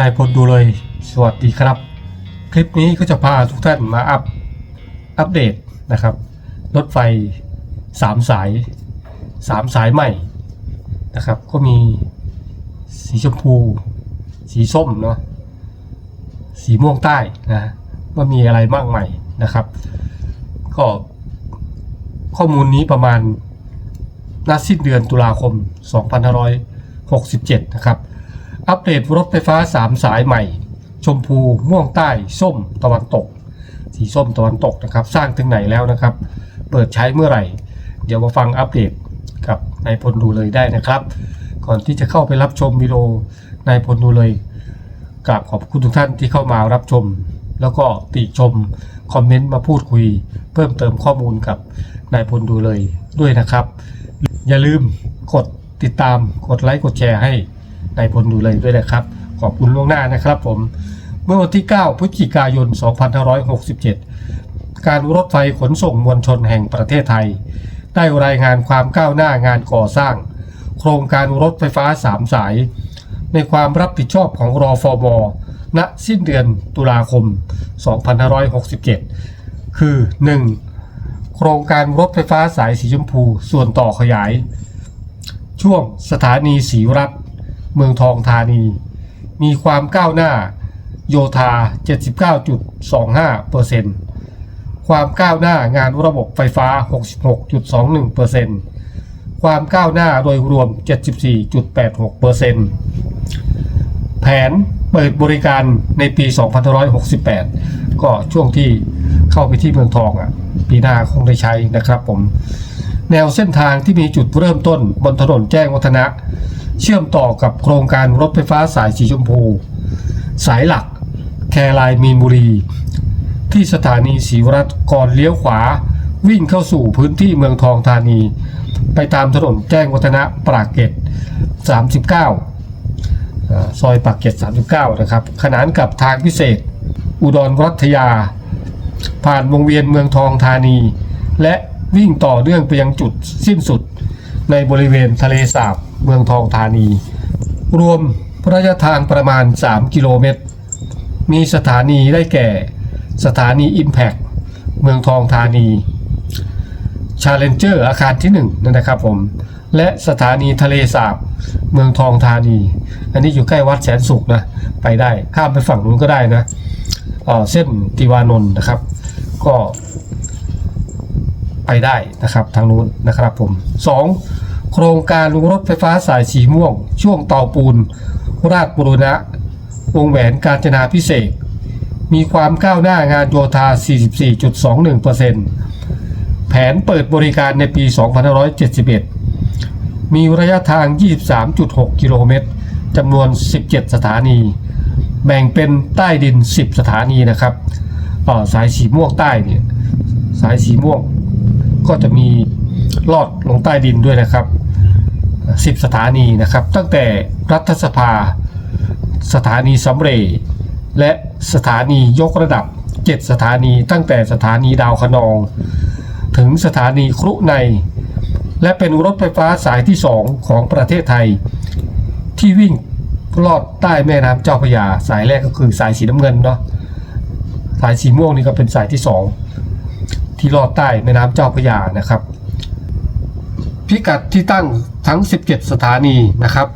นายพลดูเลย สวัสดีครับ คลิปนี้ก็จะพาทุกท่านมาอัปอัปเดตนะครับ รถไฟสามสายสามสายใหม่นะครับ ก็มีสีชมพู สีส้มเนาะสีม่วงใต้นะว่ามีอะไรบ้างใหม่นะครับ ก็ข้อมูลนี้ประมาณนัดสิ้นเดือนตุลาคม 2567 นะครับ อัปเดตรถไฟฟ้า 3 สายใหม่ ชมพูม่วงใต้ ส้มตะวันตก สีส้มตะวันตกนะครับ สร้างถึงไหนแล้วนะครับ เปิดใช้เมื่อไหร่ เดี๋ยวมาฟังอัปเดตกับนายพลดูเลยได้นะครับ ก่อนที่จะเข้าไปรับชมวิดีโอนายพลดูเลยกราบขอบคุณทุกท่านที่เข้ามารับชม แล้วก็ติชมคอมเมนต์มาพูดคุย เพิ่มเติมข้อมูลกับนายพลดูเลยด้วยนะครับ อย่าลืมกดติดตามกดไลค์กดแชร์ให้ นายพลดูเลยด้วยนะครับ ขอบคุณล่วงหน้านะครับผม เมื่อวันที่ 9 พฤศจิกายน 2567 การรถไฟขนส่งมวลชนแห่งประเทศไทย ได้รายงานความก้าวหน้างานก่อสร้าง โครงการรถไฟฟ้า 3 สาย ในความรับผิดชอบของรอฟบณสิ้นเดือนตุลาคม 2567 คือ 1. โครงการรถไฟฟ้าสายสีชมพูส่วนต่อขยาย ช่วงสถานีศรีรัต เมืองทองธานี มีความก้าวหน้าโยธา 79.25%ความก้าวหน้างานระบบไฟฟ้า 66.21%ความก้าวหน้าโดยรวม 74.86%แผนเปิดบริการในปี 2568 ก็ช่วงที่เข้าไปที่เมืองทองอะ ปีหน้าคงได้ใช้นะครับผม แนวเส้นทางที่มีจุดเริ่มต้นบนถนนแจ้งวัฒนะ เชื่อมต่อกับโครงการรถไฟฟ้าสายสีชมพู สายหลัก แครายมีนบุรี ที่สถานีศรีวรัตก่อนเลี้ยวขวา วิ่งเข้าสู่พื้นที่เมืองทองธานี ไปตามถนนแจ้งวัฒนะปรากเกร็ด39 ซอยปากเกร็ด39 นะครับ ขนานกับทางพิเศษ อุดรรัตยา ผ่านวงเวียนเมืองทองธานี และวิ่งต่อเนื่องไปยังจุดสิ้นสุด ในบริเวณทะเลสาบเมืองทองธานี รวมระยะทางประมาณ 3 กิโลเมตร มีสถานีได้แก่ สถานี Impact เมืองทองธานี Challenger อาคารที่ 1 นั่นนะครับผม และสถานีทะเลสาบเมืองทองธานี อันนี้อยู่ใกล้วัดแสนสุขนะ ไปได้ข้ามไปฝั่งนู้นก็ได้นะเเส้นติวานนท์นะครับ ก็ ไปได้นะครับทางนู้นนะครับผม 2. โครงการรถไฟฟ้าสายสีม่วง ช่วงเตาปูน ราชบุรณะ วงแหวนกาญจนาพิเศษ มีความก้าวหน้างานโยธา 44.21%แผนเปิดบริการในปี 2571 มีระยะทาง 23.6 กิโลเมตรจำนวน 17 สถานี แบ่งเป็นใต้ดิน 10 สถานีนะครับเอ่อสายสีม่วงใต้เนี่ยสายสีม่วง ก็จะมีลอดลงใต้ดินด้วยนะครับ 10 สถานีนะครับ ตั้งแต่รัฐสภา สถานีสำเร็จและสถานียกระดับ 7 สถานี ตั้งแต่สถานีดาวคะนอง ถึงสถานีครุใน และเป็นรถไฟฟ้าสายที่ 2 ของประเทศไทย ที่วิ่งลอดใต้แม่น้ำเจ้าพระยา สายแรกก็คือสายสีน้ำเงินเนาะสายสีม่วงนี่ก็เป็นสายที่ 2 ที่ลอดใต้แม่น้ำเจ้าพระยานะครับ พิกัดที่ตั้งทั้ง 17 สถานีนะครับ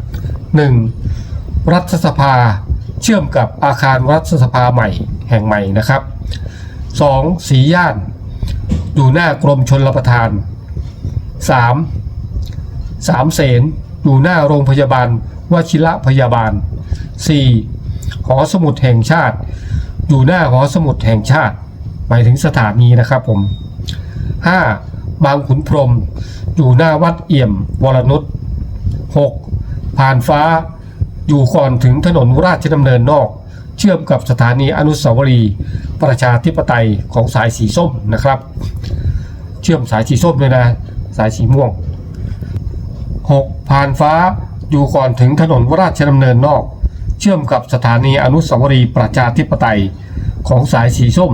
1. รัฐสภาเชื่อมกับอาคารรัฐสภาใหม่แห่งใหม่นะครับ 2. สีย่าน อยู่หน้ากรมชนรประทาน 3. สามเสนอยู่หน้าโรงพยาบาลวชิระพยาบาล 4. หอสมุดแห่งชาติ อยู่หน้าหอสมุดแห่งชาติ หมายถึงสถานีนะครับผม 5. บางขุนพรม อยู่หน้าวัดเอี่ยม วรนุช 6. ผ่านฟ้า อยู่ก่อนถึงถนนราชดำเนินนอก เชื่อมกับสถานีอนุสาวรีย์ประชาธิปไตยของสายสีส้มนะครับ เชื่อมสายสีส้มเลยนะ สายสีม่วง 6. ผ่านฟ้า อยู่ก่อนถึงถนนราชดำเนินนอก เชื่อมกับสถานีอนุสาวรีย์ประชาธิปไตยของสายสีส้ม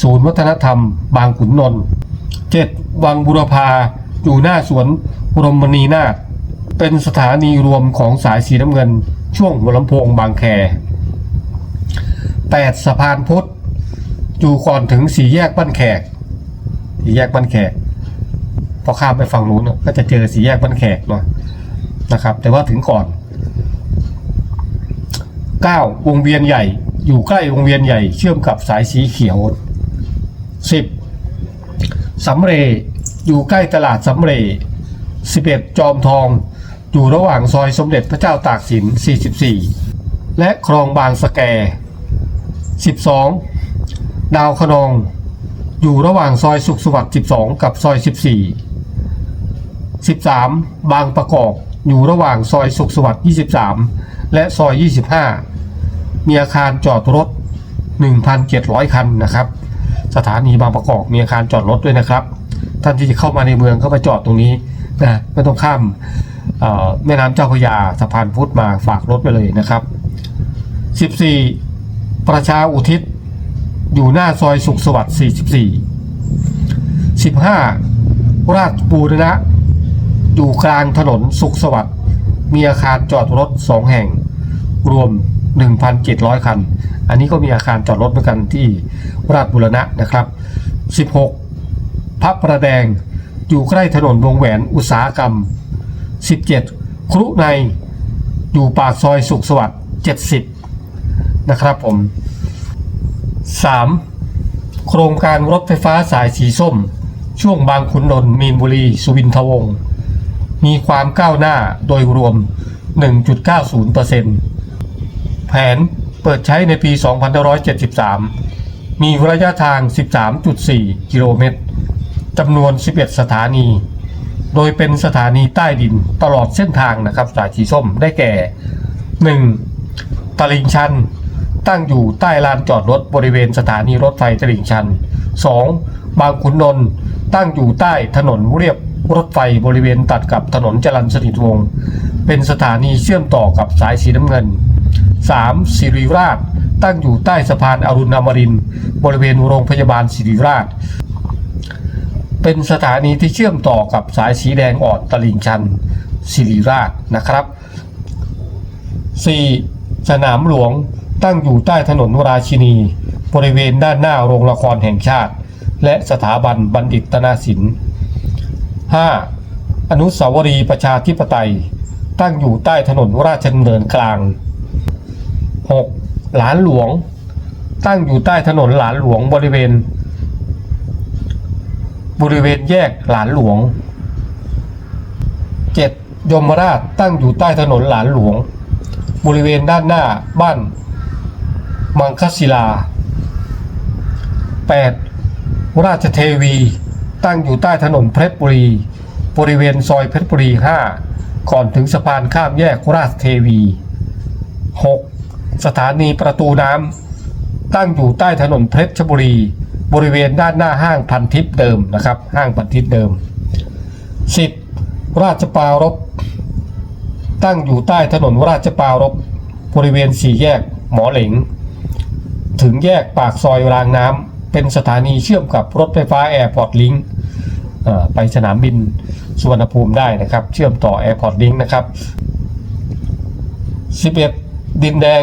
ศูนย์วัฒนธรรม บางขุนนนท์ 7. วังบุรพา อยู่หน้าสวนบรมณีนาถเป็นสถานีรวมของสายสีน้ำเงิน ช่วงหัวลำโพงบางแคแปดสะพานพุทธอยู่ก่อนถึงสี่แยกบ้านแขก สี่แยกบ้านแขก พอข้ามไปฝั่งนู้นก็จะเจอสี่แยกบ้านแขกเนาะนะครับ แต่ว่าถึงก่อน 9. วงเวียนใหญ่ อยู่ใกล้วงเวียนใหญ่ เชื่อมกับสายสีเขียว 10. สำเรย์อยู่ใกล้ตลาดสำเรย์11 จอมทอง อยู่ระหว่างซอยสมเด็จพระเจ้าตากสิน 44 และคลองบางสะแก 12 ดาวคะนอง อยู่ระหว่างซอยสุขสวัสดิ์ 12 กับซอย 14 13 บางประกอบ อยู่ระหว่างซอยสุขสวัสดิ์ 23 และซอย 25 มีอาคารจอดรถ 1,700 คันนะครับ สถานีบางประกอบมีอาคารจอดรถด้วยนะครับ ท่านที่จะเข้ามาในเมืองก็มาจอดตรงนี้นะไม่ต้องข้ามแม่น้ำเจ้าพระยาสะพานพุทธมาฝากรถไปเลยนะครับ 14 ประชาอุทิศ อยู่หน้าซอยสุขสวัสดิ์44 15 ราชบูรณะ อยู่กลางถนนสุขสวัสดิ์มีอาคารจอดรถ 2 แห่ง รวม 1,700 คัน อันนี้ก็มีอาคารจอดรถเหมือนกันที่ราชบุรณะนะครับ 16 พระประแดงอยู่ใกล้ถนนวงแหวนอุตสาหกรรม 17 ครุในอยู่ปากซอยสุขสวัสดิ์70 นะครับผม 3. โครงการรถไฟฟ้าสายสีส้ม ช่วงบางขุนนนท์มีนบุรี สุวินทวงศ์มีความก้าวหน้าโดยรวม 1.90%แผน เปิดใช้ในปี 2573 มีระยะทาง 13.4 กิโลเมตรจำนวน 11 สถานี โดยเป็นสถานีใต้ดินตลอดเส้นทางนะครับสายสีส้มได้แก่ 1. ตลิงชัน ตั้งอยู่ใต้ลานจอดรถบริเวณสถานีรถไฟตลิงชัน 2. บางขุนนนท์ตั้งอยู่ใต้ถนนเรียบรถไฟบริเวณตัดกับถนนจรัญสนิทวงศ์เป็นสถานีเชื่อมต่อกับสายสีน้ำเงิน 3. สิริราช ตั้งอยู่ใต้สะพานอรุณอมรินทร์บริเวณโรงพยาบาลสิริราช เป็นสถานีที่เชื่อมต่อกับสายสีแดงอ่อนตลิ่งชันสิริราชนะครับ 4. สนามหลวงตั้งอยู่ใต้ถนนราชินี บริเวณด้านหน้าโรงละครแห่งชาติ และสถาบันบัณฑิตนาศิลป์ 5. อนุสาวรีย์ประชาธิปไตย ตั้งอยู่ใต้ถนนราชดำเนินกลาง หลานหลวง ตั้งอยู่ใต้ถนนหลานหลวงบริเวณ บริเวณแยกหลานหลวง 7. ยมราชตั้งอยู่ใต้ถนนหลานหลวง บริเวณด้านหน้าบ้าน มังคศิลา 8. ราชเทวี ตั้งอยู่ใต้ถนนเพชรบุรี บริเวณซอยเพชรบุรี 5 ก่อนถึงสะพานข้ามแยกราชเทวี 6. สถานีประตูน้ำตั้งอยู่ใต้ถนนเพชรบุรี บริเวณด้านหน้าห้างพันทิพย์เดิมนะครับ ห้างพันทิพย์เดิม 10. ราชปารบตั้งอยู่ใต้ถนนราชปารบบริเวณสี่แยกหมอเหลง ถึงแยกปากซอยรางน้ำเป็นสถานีเชื่อมกับรถไฟฟ้าแอร์พอร์ตลิงไปสนามบินสุวรรณภูมิได้นะครับ เชื่อมต่อแอร์พอร์ตลิงนะครับ 11 ดินแดง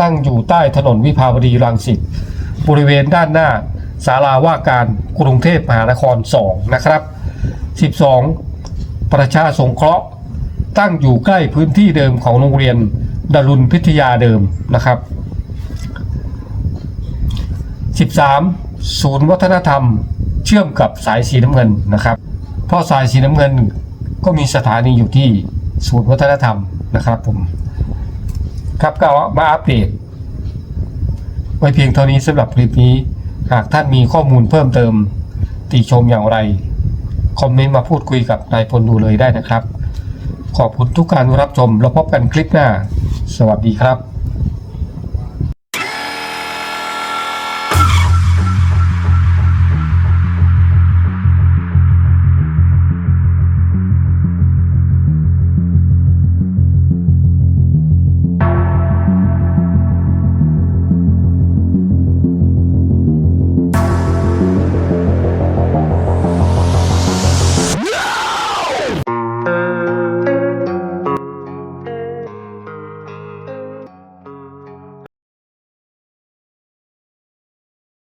ตั้งอยู่ใต้ถนนวิภาวดีรังสิตบริเวณด้านหน้าศาลาว่าการกรุงเทพมหานคร 2 นะครับ 12 ประชาสงเคราะห์ตั้งอยู่ใกล้พื้นที่เดิมของโรงเรียนดารุณพิทยาเดิมนะครับ 13 ศูนย์วัฒนธรรม เชื่อมกับสายสีน้ำเงินนะครับเพราะสายสีน้ำเงินก็มีสถานีอยู่ที่ศูนย์วัฒนธรรมนะครับผม ครับก็มาอัปเดตไว้เพียงเท่านี้สำหรับคลิปนี้ หากท่านมีข้อมูลเพิ่มเติม ติชมอย่างไร คอมเมนต์มาพูดคุยกับนายพลดูเลยได้นะครับ ขอบคุณทุกการรับชมแล้วพบกันคลิปหน้า สวัสดีครับ